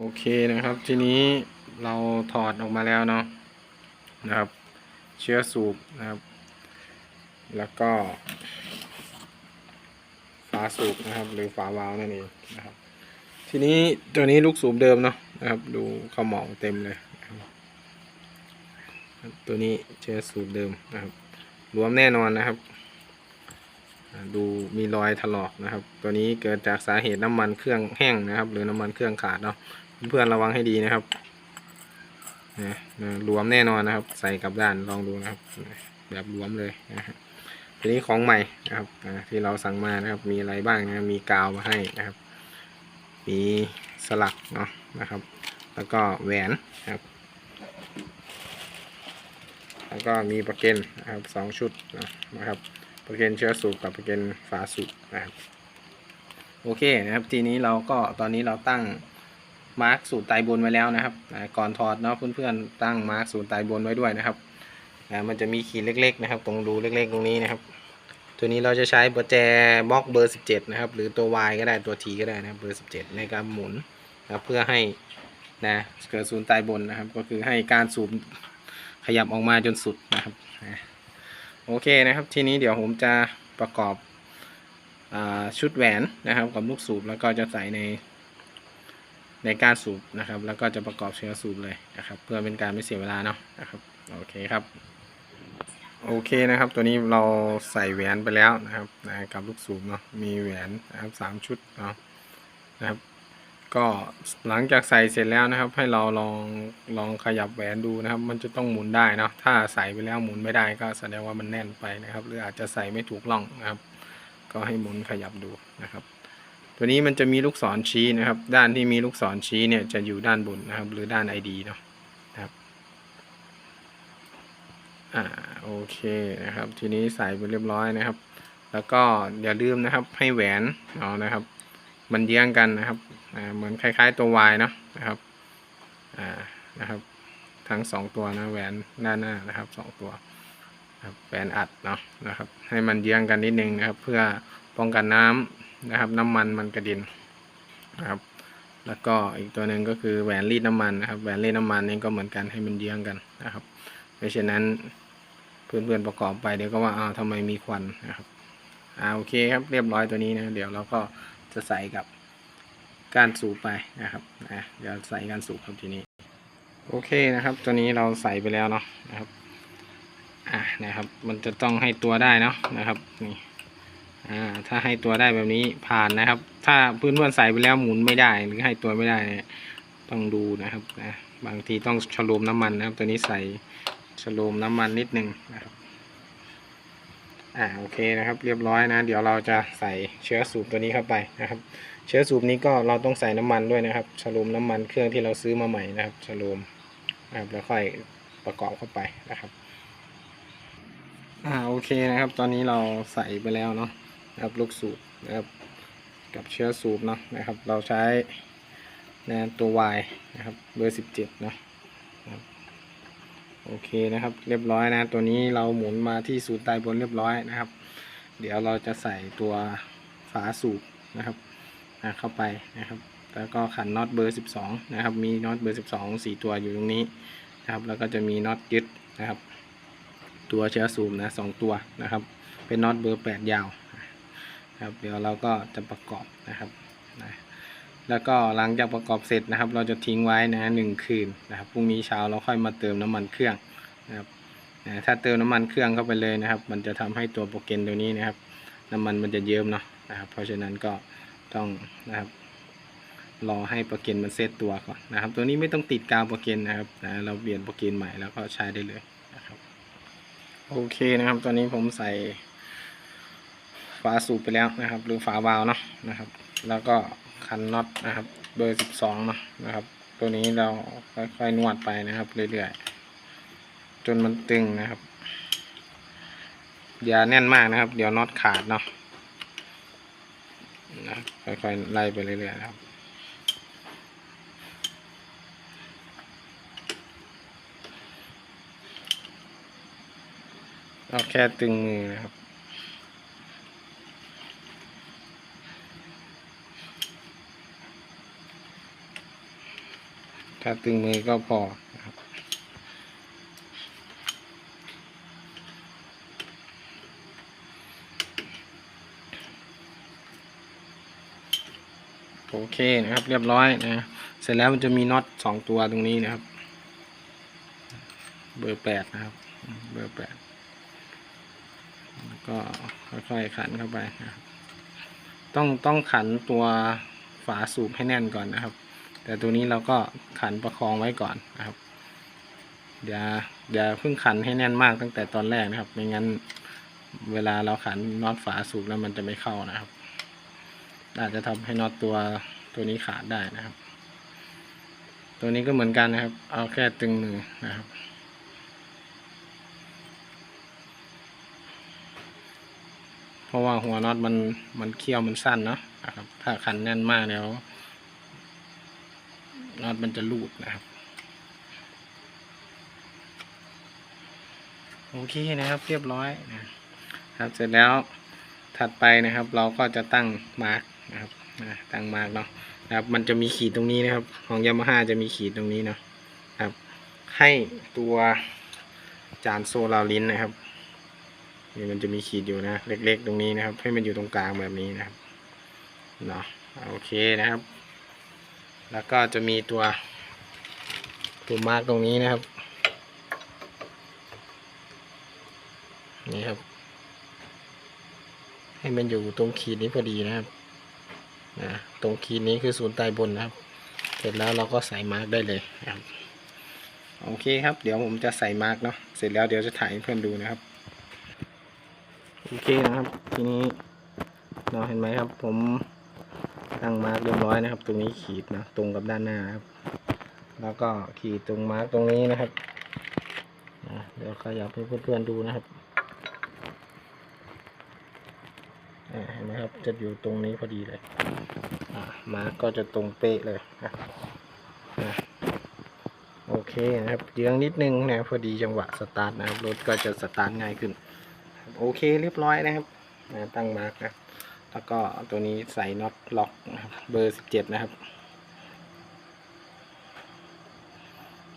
โอเคนะครับทีนี้เราถอดออกมาแล้วเนาะนะครับ เชื้อสูบนะครับ แล้วก็ ฝาสูบนะครับ หรือฝาวาล์วนั่นเองนะครับ ทีนี้ตัวนี้ลูกสูบเดิมเนาะนะครับ ดูขมองเต็มเลยนะตัวนี้เชื้อสูบเดิมนะครับ รวมแน่นอนนะครับ ดูมีรอยถลอกนะครับ ตัวนี้เกิดจากสาเหตุน้ำมันเครื่องแห้งนะครับ หรือน้ำมันเครื่องขาดเนาะ เพื่อนระวังให้ดีนะครับนะรวมแน่นอนนะครับ ใส่กับด้านลองดูนะครับ แบบรวมเลยนะฮะทีนี้ของใหม่นะครับที่เราสั่งมานะครับ มีอะไรบ้างนะมีกาวมาให้นะครับ มีสลักเนาะนะครับ แล้วก็แหวนนะครับ แล้วก็มีประเก็นนะครับสองชุดนะนะครับประเก็นเชื้อสูบกับประเก็นฝาสูบนะครับโอเคนะครับ ทีนี้เราก็ตอนนี้เราตั้ง มาร์กสูตรไตบนไว้แล้วนะครับก่อนถอดเนาะเพื่อนๆตั้งมาร์กสูตรไตบนไว้ด้วยนะครับมันจะมีขีดเล็กๆนะครับ ตรงรูเล็กๆ ตรงนี้นะครับ ตัวนี้เราจะใช้ประแจบล็อกเบอร์ 17 นะครับ หรือตัว Y ก็ได้ตัว T ก็ได้นะครับเบอร์ 17 ในการหมุนนะครับเพื่อให้นะเกิดศูนย์ไตบนนะครับ ก็คือให้การสูบขยับออกมาจนสุดนะครับโอเคนะครับ ทีนี้เดี๋ยวผมจะประกอบอชุดแหวนนะครับกับลูกสูบแล้วก็จะใส่ใน ในการสูบนะครับ แล้วก็จะประกอบเชื้อสูบเลยนะครับ เพื่อเป็นการไม่เสียเวลาเนาะนะครับโอเคครับโอเคนะครับ ตัวนี้เราใส่แหวนไปแล้วนะครับนะกับลูกสูบเนาะมีแหวนนะครับสามชุดเนาะนะครับ ก็หลังจากใส่เสร็จแล้วนะครับ ให้เราลองลองขยับแหวนดูนะครับ มันจะต้องหมุนได้เนาะถ้าใส่ไปแล้วหมุนไม่ได้ก็แสดงว่ามันแน่นไปนะครับ หรืออาจจะใส่ไม่ถูกล่องนะครับ ก็ให้หมุนขยับดูนะครับ ตัวนี้มันจะมีลูกศรชี้นะครับ ด้านที่มีลูกศรชี้เนี่ยจะอยู่ด้านบนนะครับ หรือด้าน ID เนาะนะครับอ่าโอเคนะครับ ทีนี้ใส่ไปเรียบร้อยนะครับ แล้วก็อย่าลืมนะครับให้แหวนเอาะนะครับ มันเยื้องกันนะครับอ่าเหมือนคล้าย ๆตัว Y เนาะนะครับอ่านะครับ ทั้งสองตัวนะแหวนด้านหน้านะครับสองตัวครับแหวนอัดเนาะนะครับ ให้มันเยื้องกันนิดนึงนะครับ เพื่อป้องกันน้ำ นะครับ น้ำมันมันกระเด็นนะครับ แล้วก็อีกตัวหนึ่งก็คือแหวนรีดน้ำมันนะครับแหวนรีดน้ำมันนี่ก็เหมือนกันให้มันเยื้องกันนะครับเพราะฉะนั้นเพื่อนๆประกอบไปเดี๋ยวก็ว่าอ้าวทำไมมีควันนะครับอ่าโอเคครับเรียบร้อยตัวนี้นะเดี๋ยวเราก็จะใส่กับการสูบไปนะครับนะเดี๋ยวใส่การสูบครับทีนี้ โอเคนะครับ ตัวนี้เราใส่ไปแล้วเนาะนะครับอ่านะครับ มันจะต้องให้ตัวได้เนาะนะครับนี่ อ่าถ้าให้ตัวได้แบบนี้ผ่านนะครับ ถ้าเพื่อนๆใส่ไปแล้วหมุนไม่ได้หรือให้ตัวไม่ได้เนี่ยต้องดูนะครับนะบางทีต้องฉโลมน้ำมันนะครับ ตัวนี้ใส่ฉโลมน้ำมันนิดนึงนะครับอ่าโอเคนะครับ เรียบร้อยนะ เดี๋ยวเราจะใส่เชื้อสูบตัวนี้เข้าไปนะครับ เชื้อสูบนี้ก็เราต้องใส่น้ำมันด้วยนะครับฉโลมน้ำมันเครื่องที่เราซื้อมาใหม่นะครับฉโลมนะครับแล้วค่อยประกอบเข้าไปนะครับอ่าโอเคนะครับ ตอนนี้เราใส่ไปแล้วเนาะ นะครับลูกสูบนะครับกับเชื้อสูบเนาะนะครับ เราใช้นะตัว Y นะครับเบอร์สิบเจ็ดนาะโอเคนะครับเรียบร้อยนะ ตัวนี้เราหมุนมาที่สูตรใต้บนเรียบร้อยนะครับ เดี๋ยวเราจะใส่ตัวฝาสูบนะครับเข้าไปนะครับ แล้วก็ขันน็อตเบอร์ 12 นะครับ มีน็อตเบอร์ 12 4 ตัวอยู่ตรงนี้นะครับ แล้วก็จะมีน็อตยึดนะครับ ตัวเชื้อสูบนะสองตัวนะครับ เป็นน็อตเบอร์ 8 ยาว ครับเดี๋ยวเราก็จะประกอบนะครับนะแล้วก็หลังจากประกอบเสร็จนะครับ เราจะทิ้งไว้นะหนึ่งคืนนะครับพรุ่งนี้เช้าเราค่อยมาเติมน้ำมันเครื่องนะครับนะถ้าเติมน้ำมันเครื่องเข้าไปเลยนะครับ มันจะทำให้ตัวโปรเกนตัวนี้นะครับ น้ำมันมันจะเยิ้มเนาะนะครับ เพราะฉะนั้นก็ต้องนะครับรอให้โปรเกนมันเซตตัวก่อนนะครับ ตัวนี้ไม่ต้องติดกาวโปรเกนนะครับนะเราเปลี่ยนโปรเกนใหม่แล้วก็ใช้ได้เลยนะครับโอเคนะครับ ตอนนี้ผมใส่ ฝาสูบไปแล้วนะครับ หรือฝาวาล์วเนาะนะครับ แล้วก็คันน็อตนะครับเบอร์สิบสองเนาะนะครับ ตัวนี้เราค่อยๆนวดไปนะครับเรื่อยๆจนมันตึงนะครับอย่าแน่นมากนะครับ เดี๋ยวน็อตขาดเนาะนะค่อยๆไล่ไปเรื่อยๆนะครับเอาแค่ตึงมือนะครับ ถ้าตึงมือก็พอนะครับโอเคนะครับ เรียบร้อยนะเสร็จแล้วมันจะมีน็อตสองตัวตรงนี้นะครับ เบอร์แปดนะครับ เบอร์แปดแล้วก็ค่อยๆขันเข้าไปนะครับต้องต้องขันตัวฝาสูบให้แน่นก่อนนะครับ แต่ตัวนี้เราก็ขันประคองไว้ก่อนนะครับเดี๋ยวเดี๋ยวเพิ่งขันให้แน่นมากตั้งแต่ตอนแรกนะครับ ไม่งั้นเวลาเราขันน็อตฝาสูบแล้วมันจะไม่เข้านะครับ อาจจะทำให้น็อตตัวตัวนี้ขาดได้นะครับ ตัวนี้ก็เหมือนกันนะครับ เอาแค่ตึงมือนะครับเพราะว่าหัวน็อตมันมันเคี้ยวมันสั้นเนาะนะครับ ถ้าขันแน่นมากแล้ว น็อตมันจะรูดนะครับ โอเคนะครับเรียบร้อยนะครับเสร็จแล้วถัดไปนะครับเราก็จะตั้งมาร์กนะครับตั้งมาร์กเนาะนะครับมันจะมีขีดตรงนี้นะครับ ของยามาฮ่าจะมีขีดตรงนี้เนาะครับ ให้ตัวจานโซลารินนะครับนี่มันจะมีขีดอยู่นะ เล็ก ๆ ตรงนี้นะครับ ให้มันอยู่ตรงกลางแบบนี้นะครับเนาะโอเคนะครับ แล้วก็จะมีตัวตัวมาร์กตรงนี้นะครับ นี่ครับ ให้มันอยู่ตรงขีดนี้พอดีนะครับนะตรงขีดนี้คือศูนย์ใต้บนนะครับ เสร็จแล้วเราก็ใส่มาร์กได้เลยนะครับโอเคครับ เดี๋ยวผมจะใส่มาร์กเนาะเสร็จแล้วเดี๋ยวจะถ่ายให้เพื่อนดูนะครับโอเคนะครับ ทีนี้เราเห็นไหมครับ ผม ตั้งมาร์กเรียบร้อยนะครับ ตรงนี้ขีดนะตรงกับด้านหน้าครับ แล้วก็ขีดตรงมาร์กตรงนี้นะครับนะเดี๋ยวขยับให้เพื่อนๆดูนะครับเห็นไหมครับจะอยู่ตรงนี้พอดีเลยมาร์กก็จะตรงเป๊ะเลยนะโอเคนะครับเยื้องนิดนึงนะพอดีจังหวะสตาร์ทนะครับรถก็จะสตาร์ทง่ายขึ้น โอเคเรียบร้อยนะครับตั้งมาร์กนะ แล้วก็ตัวนี้ใส่น็อตล็อกนะครับเบอร์สิบเจ็ดนะครับ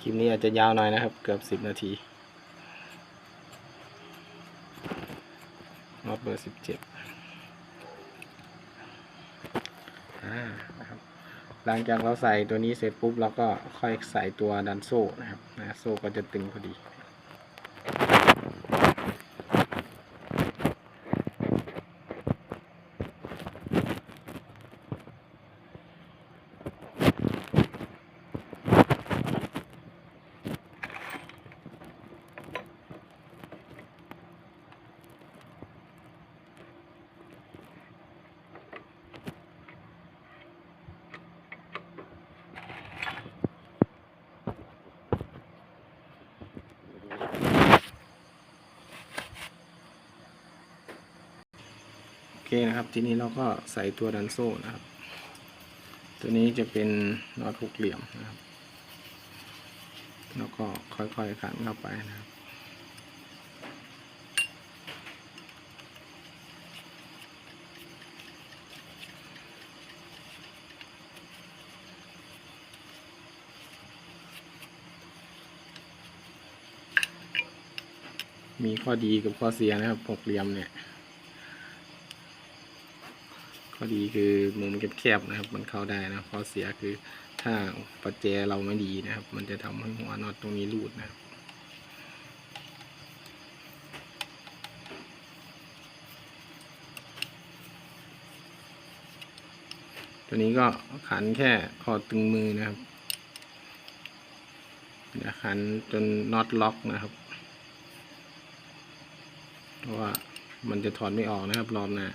คลิปนี้อาจจะยาวหน่อยนะครับ เกือบสิบนาทีน็อตเบอร์สิบเจ็ดนะครับหลังจากเราใส่ตัวนี้เสร็จปุ๊บเราก็ค่อยใส่ตัวดันโซ่นะครับนะโซ่ก็จะตึงพอดี เคนะครับ ทีนี้เราก็ใส่ตัวดันโซ่นะครับ ตัวนี้จะเป็นน็อตหกเหลี่ยมนะครับ แล้วก็ค่อยๆขันเข้าไปนะครับมีข้อดีกับข้อเสียนะครับหกเหลี่ยมเนี่ย ข้อดีคือมุมแคบๆนะครับ มันเข้าได้นะข้อเสียคือถ้าประแจเราไม่ดีนะครับ มันจะทำให้หัวน็อตตรงนี้รูดนะครับตัวนี้ก็ขันแค่คอตึงมือนะครับอย่าขันจนน็อตล็อกนะครับ เพราะว่ามันจะถอดไม่ออกนะครับรอบหน้า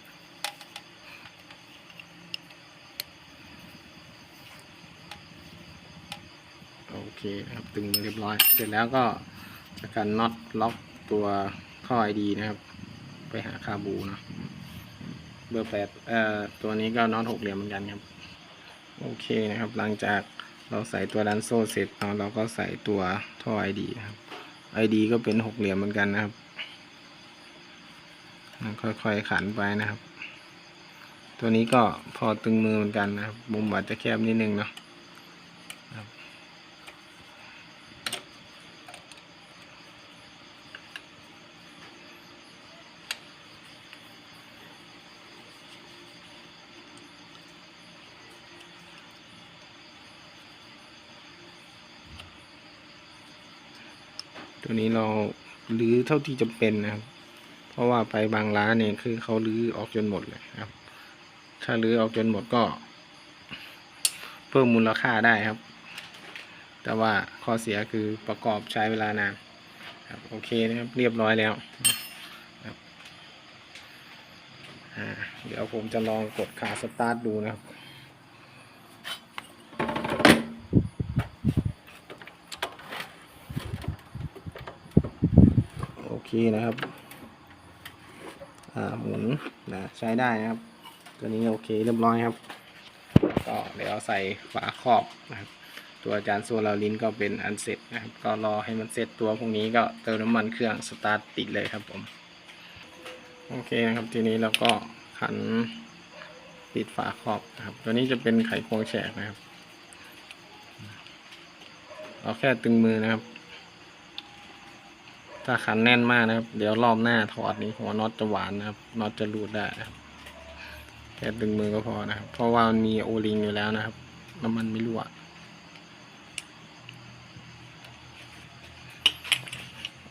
เคครับตึงมาเรียบร้อย เสร็จแล้วก็จะกันน็อตล็อกตัวข้อไอดีนะครับ ไปหาคาบูเนาะเบอร์แปดเอ่อตัวนี้ก็น็อตหกเหลี่ยมเหมือนกันครับ โอเคนะครับ หลังจากเราใส่ตัวดันโซ่เสร็จเราก็ใส่ตัวท่อไอดีนะครับไอดีก็เป็นหกเหลี่ยมเหมือนกันนะครับค่อยๆขันไปนะครับ ตัวนี้ก็พอตึงมือเหมือนกันนะครับมุมอาจจะแคบนิดนึงเนาะ ตัวนี้เราลื้อเท่าที่จำเป็นนะครับ เพราะว่าไปบางร้านเนี่ยคือเขาลื้อออกจนหมดเลยครับ ถ้าลื้อออกจนหมดก็ เพิ่มมูลค่าได้ครับ แต่ว่าข้อเสียคือประกอบใช้เวลานานครับโอเคนะครับ เรียบร้อยแล้วครับเดี๋ยวผมจะลองกดขาสตาร์ทดูนะครับ เคนะครับ อ่าหมุนนะใช้ได้นะครับ ตัวนี้โอเคเรียบร้อยครับ ก็เดี๋ยวใส่ฝาครอบนะครับ ตัวอาจารย์โซลารินก็เป็นอันเสร็จนะครับ ก็รอให้มันเสร็จตัวพวกนี้ก็เติมน้ำมันเครื่องสตาร์ทติดเลยครับผมโอเคนะครับทีนี้เราก็ขันปิดฝาครอบนะครับ ตัวนี้จะเป็นไขควงแฉกนะครับ เอาแค่ตึงมือนะครับ ถ้าขันแน่นมากนะครับ เดี๋ยวรอบหน้าถอดนี้หัวน็อตจะหวานนะครับน็อตจะรูดได้นะครับแค่ดึงมือก็พอนะครับ เพราะว่ามันมีโอลิงอยู่แล้วนะครับ น้ำมันไม่รั่ว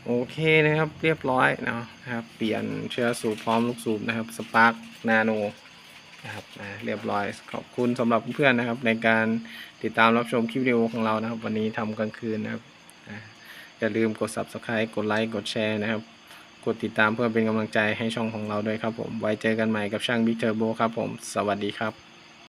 โอเคนะครับ เรียบร้อยเนาะนะครับ เปลี่ยนเชื้อสูบพร้อมลูกสูบนะครับสปาร์กนาโนนะครับเรียบร้อยขอบคุณสำหรับเพื่อนๆนะครับ ในการติดตามรับชมคลิปวิดีโอของเรานะครับ วันนี้ทำกลางคืนนะครับ อย่าลืมกด subscribe กดไลค์กดแชร์นะครับ กดติดตามเพื่อเป็นกำลังใจให้ช่องของเราด้วยครับผม ไว้เจอกันใหม่กับช่างบิ๊กเทอร์โบครับผม สวัสดีครับ